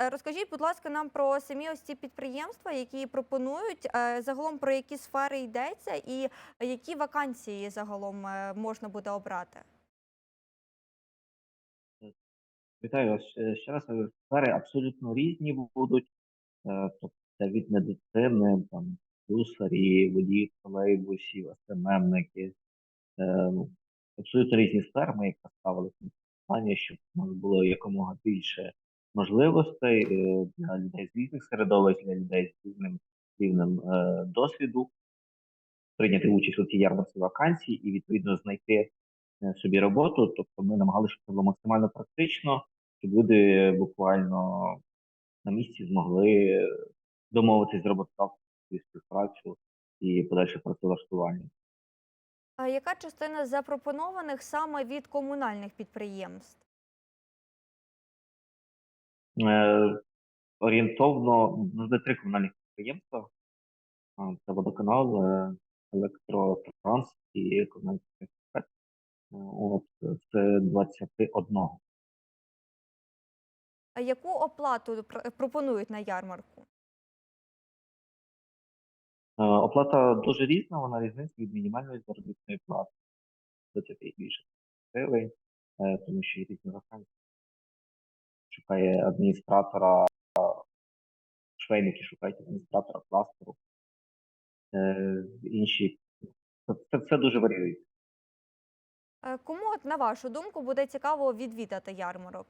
Е, Розкажіть, будь ласка, нам про самі ось ці підприємства, які пропонують, е, загалом про які сфери йдеться, і які вакансії загалом е, можна буде обрати. Вітаю вас ще раз. Сфери абсолютно різні будуть. Тобто від медицини, там, слюсарі, водії тролейбусів, СММники. Ну, Абсолютно різні сфери. Ми якраз ставили питання, щоб у нас було якомога більше можливостей е, для людей з різних середовищ, для людей з різним рівнем е, досвіду, прийняти участь у цій ярмарці вакансій і відповідно знайти е, собі роботу. Тобто ми намагалися, щоб це було максимально практично, щоб люди буквально на місці змогли домовитись з роботодавцем співпрацю і подальше працевлаштування. А яка частина запропонованих саме від комунальних підприємств? Е, орієнтовно буде три комунальних підприємства: це водоканал, е, електротранс і комунальний підприємство. От це 21. А яку оплату пропонують на ярмарку? Е, Оплата дуже різна, вона різниця від мінімальної заробітної плати до 5 і більше гривень, е, тому що є різні вакансії. Шукає адміністратора, швейники шукають адміністратора кластеру. Е, Інші. Це, це дуже варіюється. Е, Кому, от, на вашу думку, буде цікаво відвідати ярмарок?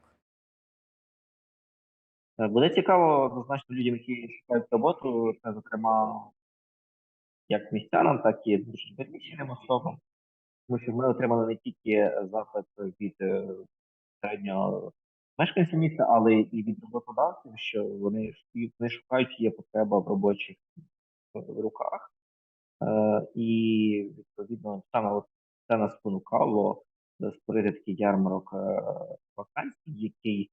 Е, Буде цікаво однозначно людям, які шукають роботу, це, зокрема, як містянам, так і дуже переміщеним особам. Тому що ми отримали не тільки запит від середнього мешканців міста, але і від роботодавців, що вони, вони шукають, є потреба в робочих е, руках. Е, і відповідно саме от це нас спонукало створити такий ярмарок е, вакансій, який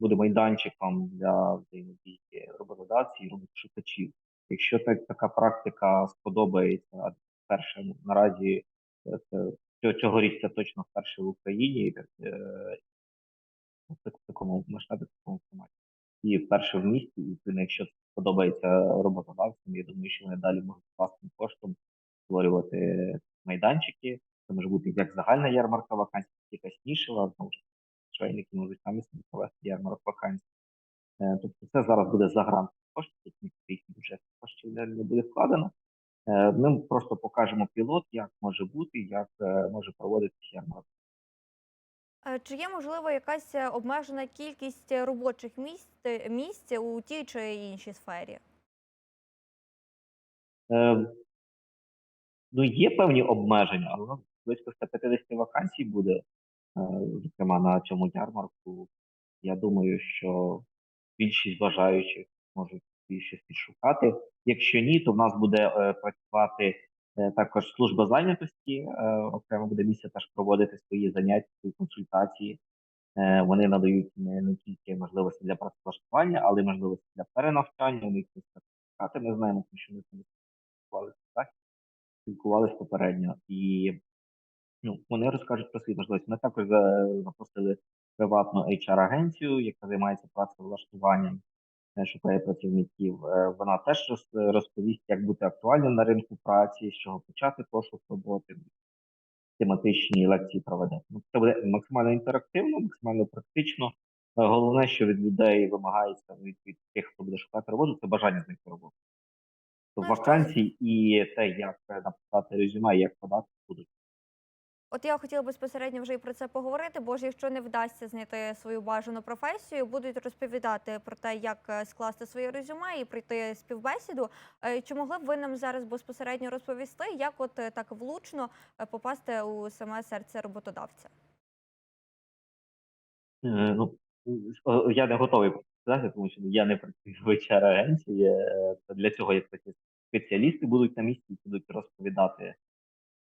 буде майданчиком для взаємодії роботодавців і роботошукачів. Якщо так, така практика сподобається, перше наразі е, цьогоріч це точно вперше в Україні в так- в такому масштабі, в такому форматі. І вперше в місті, і якщо це сподобається роботодавцям, я думаю, що вони далі можуть власним коштом створювати майданчики. Це може бути як загальна ярмарка вакансій, так якась нішева, знову ж таки, швейники можуть самі собі провести ярмарок вакансій. Е, Тобто це зараз буде за грант коштів, в їхній бюджет коштів не не буде вкладено. Е, Ми просто покажемо пілот, як може бути, як е, може проводитися ярмарок. Е, Чи є можливо якась е, обмежена кількість е, робочих місць, місць у тій чи іншій сфері? Е, Ну, є певні обмеження, але близько 150 вакансій буде, зокрема на цьому ярмарку. Я думаю, що більшість бажаючих можуть більшість шукати. Якщо ні, то в нас буде е, працювати е, також служба зайнятості. Е, окремо буде місце теж проводити свої заняття, свої консультації. Е, вони надають не, тільки можливості для працевлаштування, але й можливості для перенавчання. У них є сертифікати. Ми знаємо, що ми спілкувалися спілкувалися попередньо. І ну, вони розкажуть про свої можливості. Ми також за- запустили приватну HR-агенцію, яка займається працевлаштуванням, е, шукає працівників. Е, Вона теж розповість, як бути актуальним на ринку праці, з чого почати пошук роботи, тематичні лекції проведе. Ну, це буде максимально інтерактивно, максимально практично. Е, Головне, що від людей вимагається від, від тих, хто буде шукати роботу, це бажання знайти роботу. Вакансій і те, як е, написати резюме, як подати, будуть. От я хотіла безпосередньо вже і про це поговорити, бо ж якщо не вдасться знайти свою бажану професію, будуть розповідати про те, як е, скласти своє резюме і пройти співбесіду. Е, Чи могли б ви нам зараз безпосередньо розповісти, як от е, так влучно попасти у саме серце роботодавця? Ну, я не готовий сказати, тому що я не працюю в HR-агенції. Для цього є такі спеціалісти будуть на місці, будуть розповідати,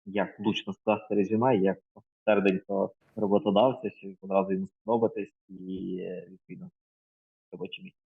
як влучно скласти резюме, як серденько роботодавця, щоб одразу йому сподобатись і відповідно робочі місце.